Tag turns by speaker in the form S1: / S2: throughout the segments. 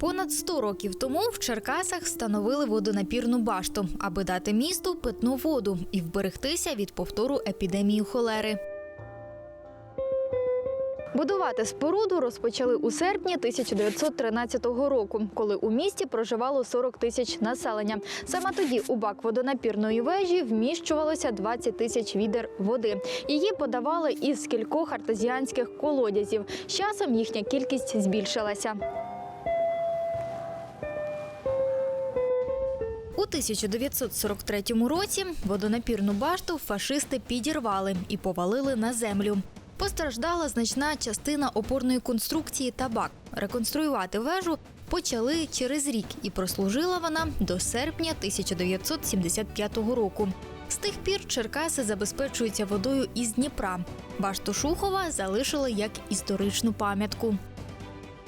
S1: Понад 100 років тому в Черкасах встановили водонапірну башту, аби дати місту питну воду і вберегтися від повтору епідемії холери. Будувати споруду розпочали у серпні 1913 року, коли у місті проживало 40 тисяч населення. Саме тоді у бак водонапірної вежі вміщувалося 20 тисяч відер води. Її подавали із кількох артезіанських колодязів. З часом їхня кількість збільшилася. 1943 році водонапірну башту фашисти підірвали і повалили на землю. Постраждала значна частина опорної конструкції та бак. Реконструювати вежу почали через рік, і прослужила вона до серпня 1975 року. З тих пір Черкаси забезпечуються водою із Дніпра. Башту Шухова залишили як історичну пам'ятку.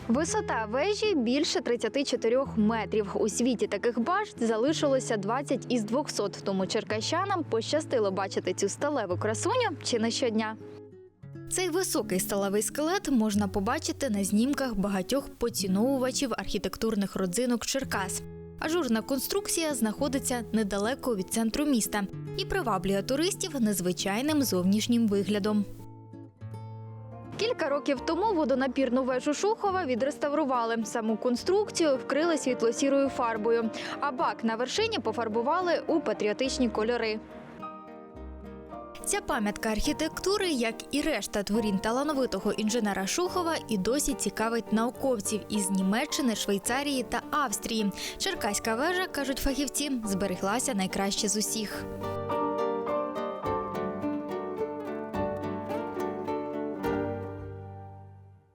S1: Висота вежі більше 34 метрів. У світі таких башт залишилося 20 із 200, тому черкащанам пощастило бачити цю сталеву красуню чи не щодня. Цей високий сталевий скелет можна побачити на знімках багатьох поціновувачів архітектурних родзинок Черкас. Ажурна конструкція знаходиться недалеко від центру міста і приваблює туристів незвичайним зовнішнім виглядом. Кілька років тому водонапірну вежу Шухова відреставрували. Саму конструкцію вкрили світло-сірою фарбою, а бак на вершині пофарбували у патріотичні кольори. Ця пам'ятка архітектури, як і решта творінь талановитого інженера Шухова, і досі цікавить науковців із Німеччини, Швейцарії та Австрії. Черкаська вежа, кажуть фахівці, збереглася найкраще з усіх.